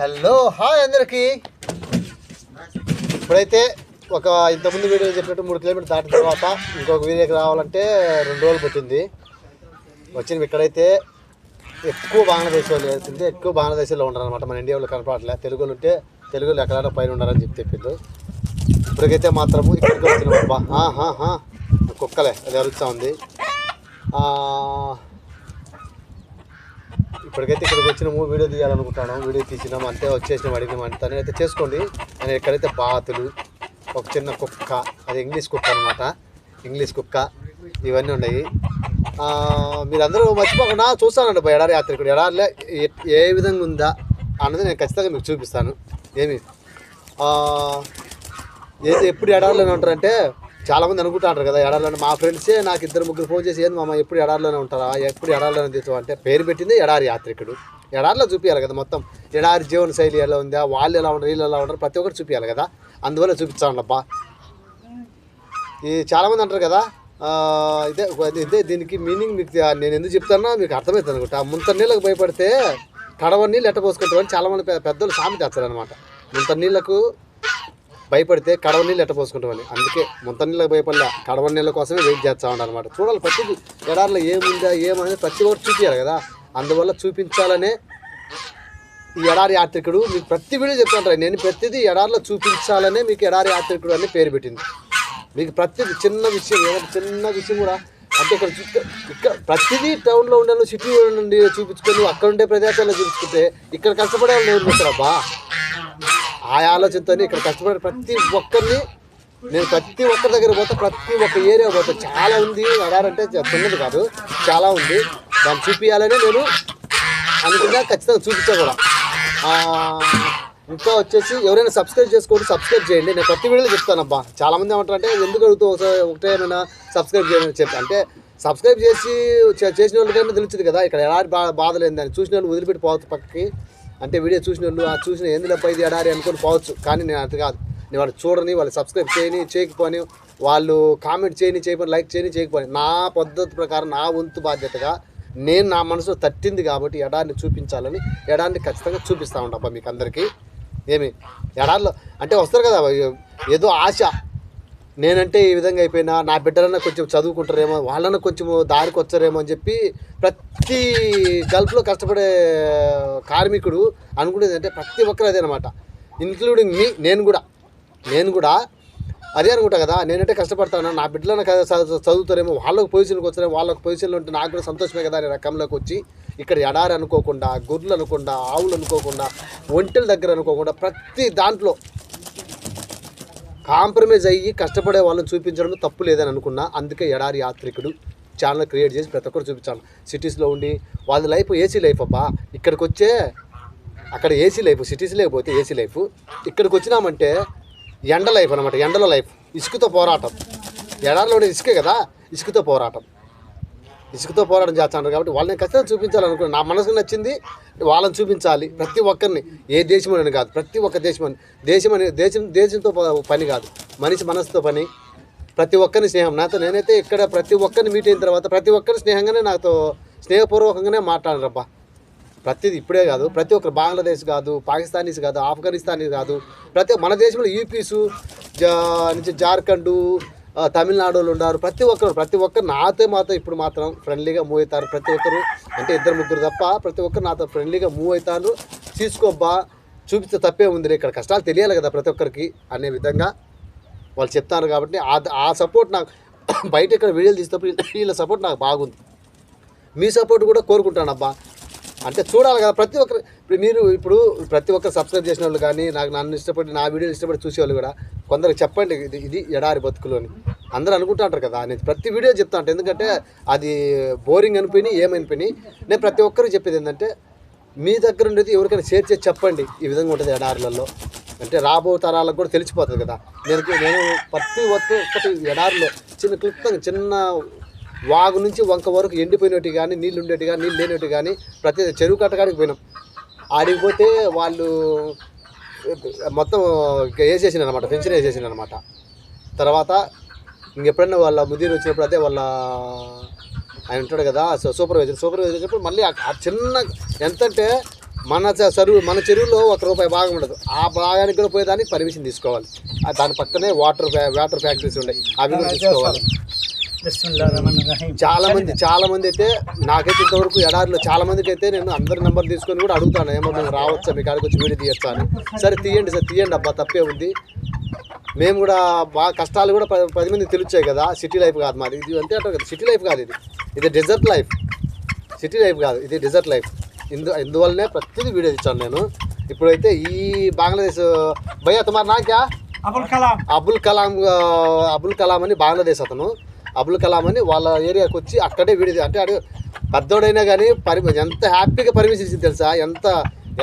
Hello hi అందరికి. ఇప్పుడైతే ఒక ఇంతకుముందు వీడియో చెప్పినట్టు మూడు కిలోమీటర్ దాటిన తర్వాత ఇంకొక వీడియోకి రావాలంటే రెండు రోజులు పట్టింది. వచ్చిన ఇక్కడైతే ఎక్కువ బంగ్లాదేశ్ వాళ్ళు వెళ్తుంది ఎక్కువ బంగ్లాదేశ్లో ఉండరు అనమాట మన ఇండియా వాళ్ళు కనపడలే తెలుగులు ఉంటే తెలుగులో ఎక్కడైనా పైన ఉండాలని చెప్పి చెప్పిండు. ఇప్పటికైతే మాత్రము ఇక్కడికి వచ్చిన. కుక్కలే అది అరుస్తూ ఉంది. ఇప్పటికైతే ఇక్కడికి వచ్చిన మూడు వీడియో తీయాలనుకుంటున్నాము వీడియో తీసినాం అంతే వచ్చేసినాం అడిగినాం. అంటే అయితే చేసుకోండి నేను ఇక్కడైతే బాతులు ఒక చిన్న కుక్క అది ఇంగ్లీష్ కుక్క అనమాట ఇంగ్లీష్ కుక్క ఇవన్నీ ఉన్నాయి. మీరందరూ మర్చిపోకుండా చూస్తానండి ఎడారి ఎడారి యాత్రికుడు ఎడారిలో ఏ- ఏ విధంగా ఉందా అన్నది నేను ఖచ్చితంగా మీకు చూపిస్తాను. ఏమి? ఏది ఎప్పుడు ఎడారిలోనే ఉంటారంటే చాలామంది అనుకుంటారు కదా ఎడారిలోనే. మా ఫ్రెండ్సే నాకు ఇద్దరు ముగ్గురు ఫోన్ చేసి ఏంది మామ ఎప్పుడు ఎడారిలోనే ఉంటారా? ఎప్పుడు ఎడారిలోనే తీసుకో అంటే పేరు పెట్టింది ఎడారి యాత్రికుడు. ఎడారిలో చూపించాలి కదా మొత్తం. ఎడారి జీవన శైలి ఎలా ఉందా? వాళ్ళు ఎలా ఉండరు వీళ్ళు ఎలా ఉంటారు ప్రతి ఒక్కరు చూపించాలి కదా. అందువల్ల చూపించాను అబ్బా. ఈ చాలామంది అంటారు కదా ఇదే ఇదే దీనికి మీనింగ్ మీకు నేను ఎందుకు చెప్తానో మీకు అర్థమవుతుంది అనుకుంటా. ముంత నీళ్ళకు భయపడితే కడవ నీళ్ళు ఎట్ట పోసుకుంటామని చాలామంది పెద్దలు సామెత చేస్తారు అనమాట ముంత నీళ్ళకు భయపడితే కడవ నీళ్ళు ఎట్ట పోసుకుంటామని అందుకే ముంత నీళ్ళకి భయపడలే. కడవ నీళ్ళ కోసమే వెయిట్ చేస్తా అనమాట చూడాలి ప్రతిదీ. ఎడారిలో ఏముందా ఏమనేది ప్రతి ఒక్కటి చూపించాలి కదా. అందువల్ల చూపించాలనే ఈ ఎడారి యాత్రికుడు మీకు ప్రతి వీడియో చెప్తుంటారు నేను ప్రతిదీ ఎడారిలో చూపించాలనే మీకు ఎడారి యాత్రికుడు అని పేరు పెట్టింది. మీకు ప్రతిది చిన్న విషయం ఏదైనా చిన్న విషయం కూడా. అంటే ఇక్కడ ఇక్కడ ప్రతిదీ టౌన్లో ఉండే సిటీ నుండి చూపించుకొని అక్కడ ఉండే ప్రదేశాల్లో చూపించుకుంటే ఇక్కడ కష్టపడే వాళ్ళు ఎవరు అబ్బా? ఆ ఆలోచనతో ఇక్కడ కష్టపడే ప్రతి ఒక్కరిని నేను ప్రతి ఒక్కరి దగ్గర పోతే ప్రతి ఒక్క ఏరియా పోతే. చాలా ఉంది ఎడారంటే చిన్నది కాదు చాలా ఉంది. దాన్ని చూపించాలని నేను అనుకున్నా ఖచ్చితంగా చూపించా కూడా. ఇంకా వచ్చేసి ఎవరైనా సబ్స్క్రైబ్ చేసుకోండి సబ్స్క్రైబ్ చేయండి. నేను ప్రతి వీడియోలో చెప్తానబ్బా చాలామంది ఏమంటారంటే ఎందుకు అడుగుతూ ఒకసారి ఒకటే ఏమైనా సబ్స్క్రైబ్ చేయమని చెప్పి. అంటే సబ్స్క్రైబ్ చేసి చే- చేసిన వాళ్ళకైనా తెలుస్తుంది కదా ఇక్కడ ఎలాంటి బాధ బాధలు చూసిన వాళ్ళు వదిలిపెట్టి పోవచ్చు పక్కకి. అంటే వీడియో చూసిన వాళ్ళు ఆ చూసిన ఎందులో పైది ఎడారి అనుకొని పోవచ్చు. కానీ నేను అంత కాదు. నేను వాళ్ళు చూడని వాళ్ళు సబ్స్క్రైబ్ చేయని చేయకపోని వాళ్ళు కామెంట్ చేయని చేయకపోని లైక్ చేయని చేయకపోని నా పద్ధతి ప్రకారం నా వంతు బాధ్యతగా నేను నా మనసులో తట్టింది కాబట్టి ఎడారిని చూపించాలని ఎడారిని ఖచ్చితంగా చూపిస్తూ ఉంటాం మీకు అందరికీ ఏమి? ఎడారిలో అంటే వస్తారు కదా ఏదో ఆశ. నేనంటే ఈ విధంగా అయిపోయినా నా బిడ్డలన్నా కొంచెం చదువుకుంటారేమో వాళ్ళన్నా కొంచెం దారికి వచ్చారేమో అని చెప్పి ప్రతి గల్ఫ్లో కష్టపడే కార్మికుడు అనుకునేది అంటే ప్రతి ఒక్కరు అదేనమాట ఇంక్లూడింగ్ మీ నేను కూడా. నేను కూడా అదే అనుకుంటా కదా నేనంటే కష్టపడతాను నా బిడ్డలను కదా చదువుతారేమో వాళ్ళకు పొజిషన్కి వచ్చారేమో వాళ్ళకి పొజిషన్లో ఉంటే నాకు కూడా సంతోషమే కదా అనే రకంలోకి వచ్చి ఇక్కడ ఎడారి అనుకోకుండా గొర్రెలు అనుకోకుండా ఆవులు అనుకోకుండా ఒంటెల దగ్గర అనుకోకుండా ప్రతి దాంట్లో కాంప్రమైజ్ అయ్యి కష్టపడే వాళ్ళని చూపించడం తప్పు లేదని అనుకున్నా అందుకే ఎడారి యాత్రికుడు ఛానల్ క్రియేట్ చేసి ప్రతి ఒక్కరు చూపించాను సిటీస్లో ఉండి వాళ్ళ లైఫ్ ఏసీ లైఫ్ అబ్బా. ఇక్కడికి వచ్చే అక్కడ ఏసీ లైఫ్ సిటీస్ లేకపోతే ఏసీ లైఫ్ ఇక్కడికి వచ్చినామంటే ఎండ లైఫ్ అనమాట ఎండలో లైఫ్ ఇసుకతో పోరాటం. ఎడారిలో ఉండే ఇసుకే కదా ఇసుకతో పోరాటం. ఇసుకతో పోరాటం చేస్తాను కాబట్టి వాళ్ళని ఖచ్చితంగా చూపించాలనుకున్నాను. నా మనసుకు నచ్చింది వాళ్ళని చూపించాలి. ప్రతి ఒక్కరిని. ఏ దేశమని అని కాదు. ప్రతి ఒక్క దేశం అని దేశం అని దేశం దేశంతో పని కాదు. మనిషి మనసుతో పని. ప్రతి ఒక్కరిని స్నేహం. నాతో నేనైతే ఇక్కడ ప్రతి ఒక్కరిని మీట్ అయిన తర్వాత ప్రతి ఒక్కరిని స్నేహంగానే నాతో స్నేహపూర్వకంగానే మాట్లాడరబ్బా. ప్రతిది ఇప్పుడే కాదు. ప్రతి ఒక్కరు బంగ్లాదేశ్ కాదు పాకిస్తానీస్ కాదు ఆఫ్ఘనిస్తానీస్ కాదు. ప్రతి మన దేశంలో యూపీసు జా నుంచి జార్ఖండ్ తమిళనాడులో తమిళనాడు వాళ్ళు ఉన్నారు. ప్రతి ఒక్కరు ప్రతి ఒక్కరు నాతో మాత్రం ఇప్పుడు మాత్రం ఫ్రెండ్లీగా మూవ్ అవుతారు. ప్రతి ఒక్కరు అంటే ఇద్దరు ముగ్గురు తప్ప ప్రతి ఒక్కరు నాతో ఫ్రెండ్లీగా మూవ్ అవుతారు. తీసుకోబ్బా చూపిస్తే తప్పే ఉంది ఇక్కడ కష్టాలు తెలియాలి కదా ప్రతి ఒక్కరికి అనే విధంగా వాళ్ళు చెప్తారు కాబట్టి ఆ ఆ సపోర్ట్ నాకు బయట ఇక్కడ వీడియోలు తీసేటప్పుడు వీళ్ళ సపోర్ట్ నాకు బాగుంది. మీ సపోర్ట్ కూడా కోరుకుంటాను అబ్బా. అంటే చూడాలి కదా ప్రతి ఒక్కరు. ఇప్పుడు మీరు ఇప్పుడు ప్రతి ఒక్కరు సబ్స్క్రైబ్ చేసిన వాళ్ళు కానీ నాకు నన్ను ఇష్టపడి నా వీడియోలు ఇష్టపడి చూసేవాళ్ళు కూడా కొందరికి చెప్పండి ఇది ఇది ఎడారి బతుకులు అని అందరూ అనుకుంటుంటారు కదా నేను ప్రతి వీడియో చెప్తా ఉంటాను ఎందుకంటే అది బోరింగ్ అనిపోయి ఏమనిపోయి నేను ప్రతి ఒక్కరికి చెప్పేది ఏంటంటే మీ దగ్గర ఉండేది ఎవరికైనా షేర్ చేసి చెప్పండి ఈ విధంగా ఉంటుంది ఎడారులలో. అంటే రాబో తరాలకు కూడా తెలిసిపోతుంది కదా. నేను నేను ప్రతి ఒక్కటి ఎడారిలో చిన్న క్లుప్తంగా చిన్న వాగు నుంచి వంక వరకు ఎండిపోయినట్టు కానీ నీళ్ళు ఉండేటి కానీ నీళ్ళు లేనట్టు కానీ ప్రతి చెరువు కట్టకాడికి పోయినాం. ఆడికి పోతే వాళ్ళు మొత్తం వేసేసిన అనమాట పెన్షన్ వేసేసిన అనమాట తర్వాత ఇంకెప్పుడైనా వాళ్ళ ముదీరు వచ్చినప్పుడు అయితే వాళ్ళ ఆయన ఉంటాడు కదా సూపర్వైజర్ సూపర్వైజర్ వచ్చినప్పుడు మళ్ళీ ఆ- చిన్న ఎంత అంటే మన చెరువు మన చెరువులో ఒక రూపాయి భాగం ఉండదు. ఆ భాగానికి కూడా పోయేదానికి పర్మిషన్ తీసుకోవాలి. దాని పక్కనే వాటర్ వాటర్ ఫ్యాక్టరీస్ ఉన్నాయి అవి కూడా తీసుకోవాలి. చాలా మంది చాలా మంది అయితే నాకైతే ఇంతవరకు ఎడారిలో చాలా మందికి అయితే నేను అందరి నెంబర్ తీసుకొని కూడా అడుగుతాను. ఏమో మేము రావచ్చా మీ కాడికి వచ్చి వీడియో తీయచ్చా అని. సరే తీయండి సార్ తీయండి అబ్బా తప్పే ఉంది. మేము కూడా బాగా కష్టాలు కూడా పది పది మంది తెలుచాయి కదా సిటీ లైఫ్ కాదు మాది. ఇది అంతే అంటారు కదా సిటీ లైఫ్ కాదు ఇది. ఇది డెజర్ట్ లైఫ్ సిటీ లైఫ్ కాదు ఇది డెజర్ట్ లైఫ్ ఇందు ఇందువల్లనే ప్రతిదీ వీడియో ఇచ్చాను నేను. ఇప్పుడైతే ఈ బంగ్లాదేశ్ భయ్యా తుమారు నాక్యా అబుల్ కలాం. అబుల్ కలాం అబుల్ కలాం అని బంగ్లాదేశ్ అతను. అబుల్ కలాం అని వాళ్ళ ఏరియాకి వచ్చి అక్కడే వీడి అంటే అడు పెద్దోడైనా కానీ పరి ఎంత హ్యాపీగా పర్మిషన్ ఇచ్చింది తెలుసా? ఎంత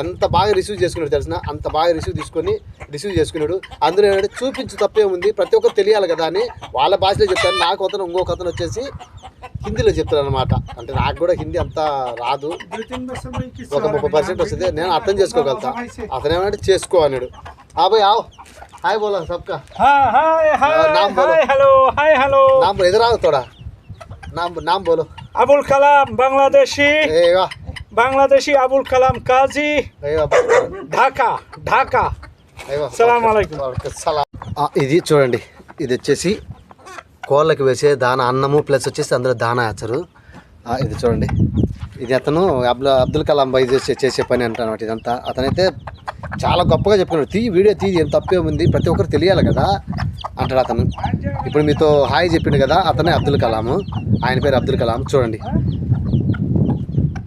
ఎంత బాగా రిసీవ్ చేసుకున్నాడు తెలిసిన అంత బాగా రిసీవ్ తీసుకొని రిసీవ్ చేసుకున్నాడు. అందులో ఏంటంటే చూపించు తప్పే ఉంది. ప్రతి ఒక్కరు తెలియాలి కదా అని వాళ్ళ భాషలో చెప్తాను. నాకు అతను ఇంకొక అతను వచ్చేసి హిందీలో చెప్తాను అనమాట అంటే నాకు కూడా హిందీ అంత రాదు. ఒక ముప్పై పర్సెంట్ వస్తుంది. నేను అర్థం చేసుకోగలుగుతా. అతను ఏమంటే చేసుకో అన్నాడు. అబ్బాయి ఆవ్. హాయ్ బోలా సబ్కా. నామ్ బోలో. హలో నామ్ ఎదురాగుతాడా నామ్ నా బోలో. అబుల్ కలాం బంగ్లాదేశీ. বাংলাদেশি আবুল কালাম কাজী। ঢাকা ঢাకా సలాం సలాం ఇది చూడండి ఇది వచ్చేసి కోళ్ళకి వేసే దాన అన్నము ప్లస్ వచ్చేసి అందులో దానా వేస్తారు ఇది చూడండి ఇది అతను అబ్దుల్ అబ్దుల్ కలాం బై చేసే పని అంటాను ఇదంతా అతనైతే చాలా గొప్పగా చెప్పుకున్నాడు తీ వీడియో తీ ఏం తప్పే ఉంది ప్రతి ఒక్కరు తెలియాలి కదా అంటాడు అతను ఇప్పుడు మీతో హాయ్ చెప్పిండు కదా అతనే అబ్దుల్ కలాము ఆయన పేరు అబ్దుల్ కలాం చూడండి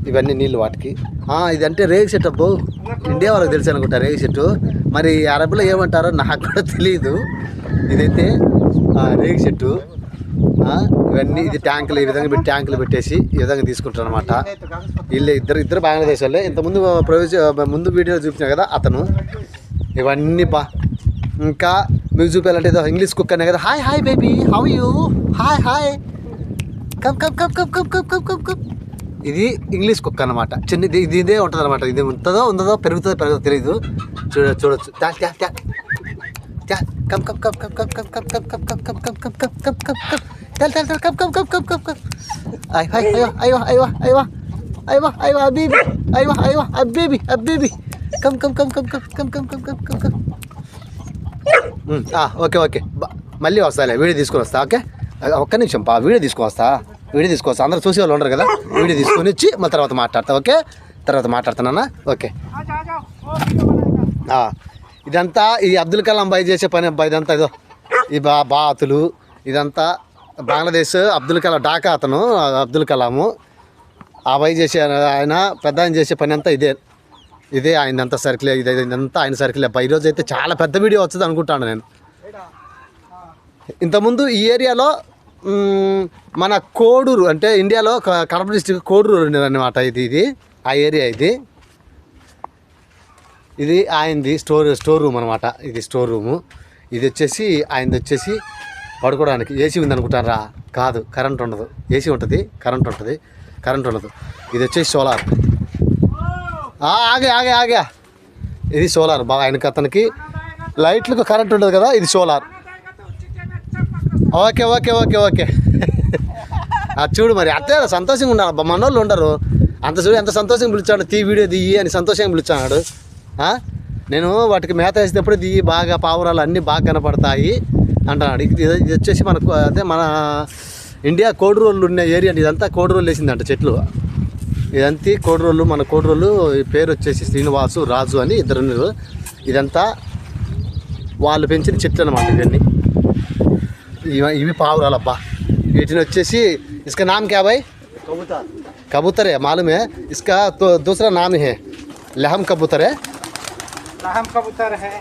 ఇవన్నీ నీళ్ళు వాటికి. ఇదంటే ఇది అంటే రేగి చెట్టు అబ్బో. ఇండియా వాళ్ళకి తెలుసు అనుకుంటా రేగి చెట్టు. మరి అరబులో ఏమంటారో నాకు కూడా తెలియదు ఇదైతే రేగి చెట్టు. ఇవన్నీ ఇది ట్యాంకులు ఈ విధంగా పెట్టి ట్యాంకులు పెట్టేసి ఈ విధంగా తీసుకుంటారు అనమాట వీళ్ళు ఇద్దరు ఇద్దరు బంగ్లాదేశ్ వాళ్ళే. ఇంతకుముందు ప్రవేశ ముందు వీడియో చూపించాను కదా అతను. ఇవన్నీ బా. ఇంకా మీకు చూపించాలంటే ఏదో ఇంగ్లీష్ కుక్ అనే కదా. Hi hi baby. How you? Hi hi. Cup come come come come come come come come. ఇది ఇంగ్లీష్ కుక్క అనమాట చిన్న ఇది ఇది ఇదే ఉంటుంది అనమాట ఇది ఉంటుందో ఉందో పెరుగుతుందో పెరుగుతుందో తెలియదు చూడ చూడొచ్చు ట్యా ట్యా ట్యా ట్యా come come come come come come come come come come come come come come come come tell tell tell come come come come come come అయ్ హాయ్ అయ్యో అయ్యో అయ్యో అయ్యో అయ్యో అయ్యో అబీబీ అయ్యో అయ్యో అబీబీ అబీబీ come come come come come come come come come come come okay okay బ- మళ్ళీ వస్తాలే వీడియో తీసుకొని వస్తా ఓకే ఒక్క నిమిషం పా వీడియో తీసుకొని వస్తా వీడియో తీసుకోవచ్చు. అందరూ చూసే వాళ్ళు ఉండరు కదా? వీడియో తీసుకొని వచ్చి మళ్ళీ తర్వాత మాట్లాడతా ఓకే? తర్వాత మాట్లాడుతున్నానా? ఓకే. ఇదంతా ఈ అబ్దుల్ కలాం బాయ్ చేసే పని అబ్బాయి ఇదంతా ఇదో. ఈ బా బాతులు ఇదంతా బంగ్లాదేశ్ అబ్దుల్ కలాం ఢాకా అతను అబ్దుల్ కలాము. ఆ బాయ్ చేసే ఆయన పెద్ద ఆయన చేసే పని అంతా ఇదే. ఇదే ఆయనంతా సర్కిలే ఇదే ఇదంతా ఆయన సర్కిలే. అబ్బా ఈరోజు అయితే చాలా పెద్ద వీడియో వచ్చింది అనుకుంటాను నేను. ఇంతకుముందు ఈ ఏరియాలో మన కోడూరు అంటే ఇండియాలో కడప డిస్టిక్ కోడూరు అనమాట ఇది ఇది. ఆ ఏరియా ఇది. ఇది ఆయనది స్టోర్ స్టోర్ రూమ్ అనమాట ఇది స్టోర్ రూము. ఇది వచ్చేసి ఆయనది వచ్చేసి పడుకోవడానికి ఏసీ ఉందనుకుంటారా? కాదు కరెంట్ ఉండదు. ఏసీ ఉంటుంది కరెంట్ ఉంటుంది కరెంట్ ఉండదు. ఇది వచ్చేసి సోలార్. ఆగే ఆగే ఆగే. ఇది సోలార్. బాగా ఆయనకి అతనికి లైట్లకు కరెంట్ ఉండదు కదా ఇది solar. Okay okay okay okay. అది చూడు మరి అట్లే సంతోషంగా ఉండాలి. అబ్బా మనోళ్ళు ఉండరు. అంత చూడు ఎంత సంతోషంగా పిలిచాడు తీ వీడియో దియ్యి అని సంతోషంగా పిలిచాడు. నేను వాటికి మేత వేసేటప్పుడు దియ్యి బాగా పావురాలు అన్నీ బాగా కనపడతాయి అంటున్నాడు. ఇది ఇది వచ్చేసి మనకు అదే మన ఇండియా కోడి రోళ్ళు ఉన్న ఏరియా ఇదంతా కోడి రోళ్ళు వేసిందంట చెట్లు. ఇదంతా కోడి రోళ్ళు మన కోడి రోళ్ళు పేరు వచ్చేసి శ్రీనివాసు రాజు అని ఇద్దరు ఇదంతా వాళ్ళు పెంచిన చెట్లు అనమాట ఇవన్నీ. ఇవి ఇవి పావురాలు అబ్బా వీటిని వచ్చేసి इसका नाम क्या भाई कबूतर कबूतर है मालूम है इसका तो दूसरा नाम है लहम कबूतर है लहम कबूतर है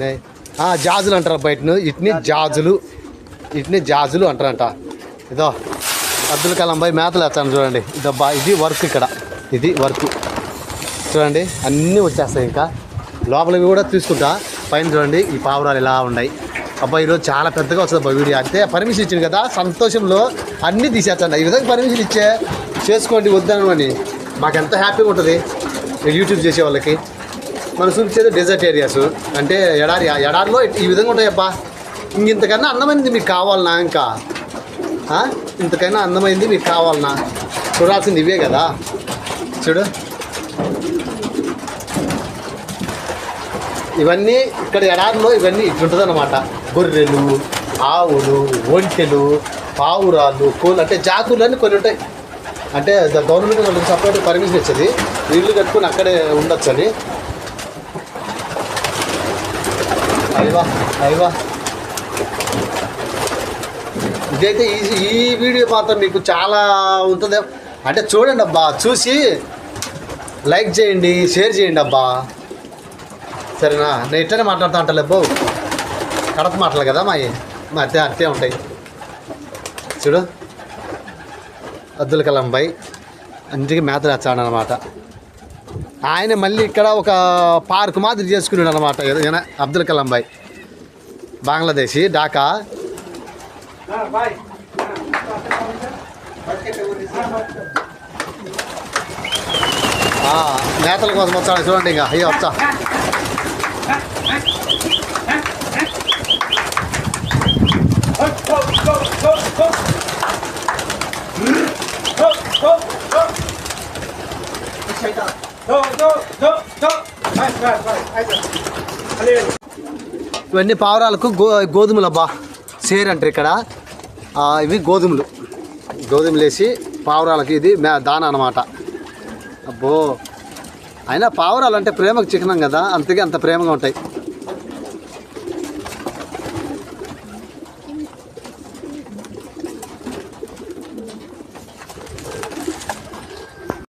नहीं ఆ, జాజులు అంటారు బయట ఇట్ని జాజులు ఇట్ని జాజులు అంటారంట ఇదో అబ్దుల్ కలాం భాయ్ మేతలు వేస్తాను చూడండి ఇదబ్బా ఇది వర్క్ ఇక్కడ ఇది వర్క్ చూడండి అన్నీ వచ్చేస్తాయి ఇంకా లోపలికి కూడా తీసుకుంటా పైన చూడండి ఈ పావురాలు ఎలా ఉన్నాయి అబ్బా ఈరోజు చాలా పెద్దగా వస్తుంది అబ్బా వీడియో. అంటే పర్మిషన్ ఇచ్చింది కదా సంతోషంలో అన్నీ తీసేస్తాను ఈ విధంగా పర్మిషన్ ఇచ్చే చేసుకోండి వద్దాను అని. మాకు ఎంత హ్యాపీగా ఉంటుంది? యూట్యూబ్ చేసే వాళ్ళకి. మనం చూపించేది డెజర్ట్ ఏరియాస్ అంటే ఎడారి ఎడారిలో ఈ విధంగా ఉంటాయబ్బా ఇంక ఇంతకన్నా అందమైనది మీకు కావాలనా ఇంకా? ఇంతకైనా అందమైంది మీకు కావాలనా? చూడాల్సింది ఇవే కదా. చూడు. ఇవన్నీ ఇక్కడ ఎడారిలో ఇవన్నీ ఇట్లుంటుంది అనమాట గొర్రెలు ఆవులు ఒంటెలు పావురాలు కోళ్ళు అంటే జాతులు అని కొన్ని ఉంటాయి. అంటే గవర్నమెంట్ వాళ్ళకి సపరేట్ పర్మిషన్ ఇచ్చేది. ఇల్లు కట్టుకుని అక్కడే ఉండొచ్చు అని అయ్యవా అయ్యవా ఇదైతే ఈ ఈ వీడియో మాత్రం మీకు చాలా ఉంటుంది. అంటే చూడండి అబ్బా చూసి లైక్ చేయండి షేర్ చేయండి అబ్బా. సరేనా? నేను ఇట్లనే మాట్లాడుతూ ఉంటాను కడప మాటలు కదా మా మా అత్తే అట్టే ఉంటాయి. చూడు. అబ్దుల్ కలాం భాయ్ అందుకే మేత రాచాడు అనమాట ఆయన మళ్ళీ ఇక్కడ ఒక పార్క్ మాదిరి చేసుకున్నాడు అనమాట ఏదైనా అబ్దుల్ కలాం భాయ్ బంగ్లాదేశీ ఢాకా. మేతల కోసం వచ్చాడు చూడండి ఇంకా. అయ్యో వచ్చా ఇవన్నీ పావురాలకు గో గోధుమలు అబ్బా సేర్ అంటారు ఇక్కడ. ఇవి గోధుమలు. గోధుమలు వేసి పావురాలకి ఇది మే దాన అనమాట అబ్బో. అయినా పావురాలు అంటే ప్రేమకు చిహ్నం కదా. అంతకే అంత ప్రేమగా ఉంటాయి.